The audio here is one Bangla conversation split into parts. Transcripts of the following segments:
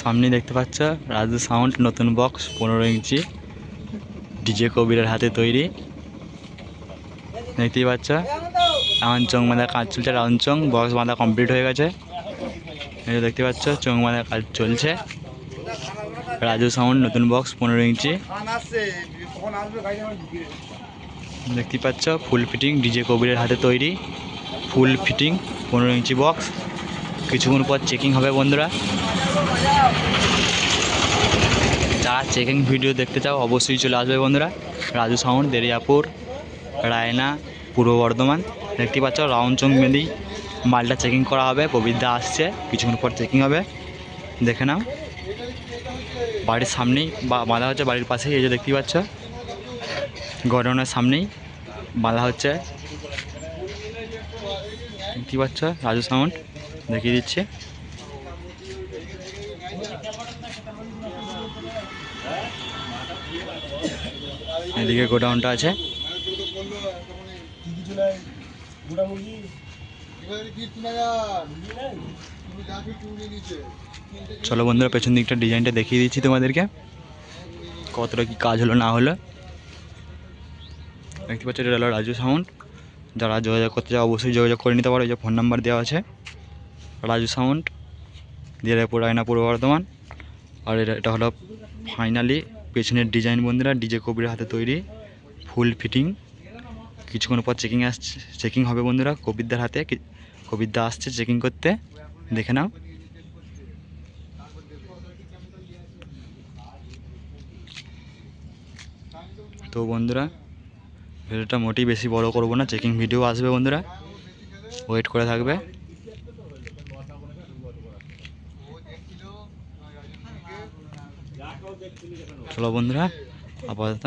সামনে দেখতে পাচ্ছ রাজু সাউন্ড, নতুন বক্স, পনেরো ইঞ্চি। ডিজে কবিরের হাতে তৈরি। দেখতেই পাচ্ছ? এখন চোখ বাঁধা কাজ চলছে রাউন্ড চোখ বক্স বাঁধা কমপ্লিট হয়ে গেছে। যে দেখতে পাচ্ছ চোখ বাঁধা কাজ চলছে। রাজু সাউন্ড, নতুন বক্স, পনেরো ইঞ্চি। দেখতেই পাচ্ছ ফুল ফিটিং ডিজে কবিরের হাতে তৈরি। ফুল ফিটিং পনেরো ইঞ্চি বক্স। কিছুক্ষণ পর চেকিং হবে বন্ধুরা। যারা চেকিং ভিডিও দেখতে চাও, অবশ্যই চলে আসবে বন্ধুরা। রাজু সাউন্ড দেরিয়াপুর, রায়না, পূর্ব বর্ধমান। দেখতে পাচ্ছ রাউন্ড চং মেদি মালটা চেকিং করা হবে প্রবীরদা আসছে, কিছুক্ষণ পর চেকিং হবে। দেখে নাও। বাড়ির সামনেই, বা বাঁধা হচ্ছে বাড়ির পাশেই, এই যে দেখতেই পাচ্ছ। গডাউনের সামনেই বাঁধা হচ্ছে। দেখতেই পাচ্ছ রাজু সাউন্ড দেখিয়ে দিচ্ছে। এদিকে গোডাউনটা আছে। চলো বন্ধুরা, পেছন দিকটা ডিজাইনটা দেখিয়ে দিচ্ছি তোমাদেরকে। কতটা কি কাজ হলো না হলো। দেখতে পাচ্ছ, এটা হলো রাজু সাউন্ড যারা যোগাযোগ করতে চাও, অবশ্যই যোগাযোগ করে নিতে পারো। এই যে ফোন নাম্বার দেওয়া আছে, রাজু সাউন্ড দিয়ারপুর রায়না পূর্ব বর্ধমান। আর এটা এটা হলো ফাইনালি পেছনের ডিজাইন বন্ধুরা ডিজে কবির হাতে তৈরি ফুল ফিটিং কিছুক্ষণ পর চেকিং আসছে চেকিং হবে বন্ধুরা, কবিরদার হাতে। কবিরদা আসছে চেকিং করতে। দেখে নাও। তো বন্ধুরা ভিডিওটা মোটেই বেশি বড় করব না চেকিং ভিডিও আসবে বন্ধুরা। ওয়েট করে থাকবে। চলো বন্ধুরা, আপাতত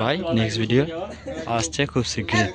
বাই নেক্সট ভিডিও আসছে খুব শীঘ্রই।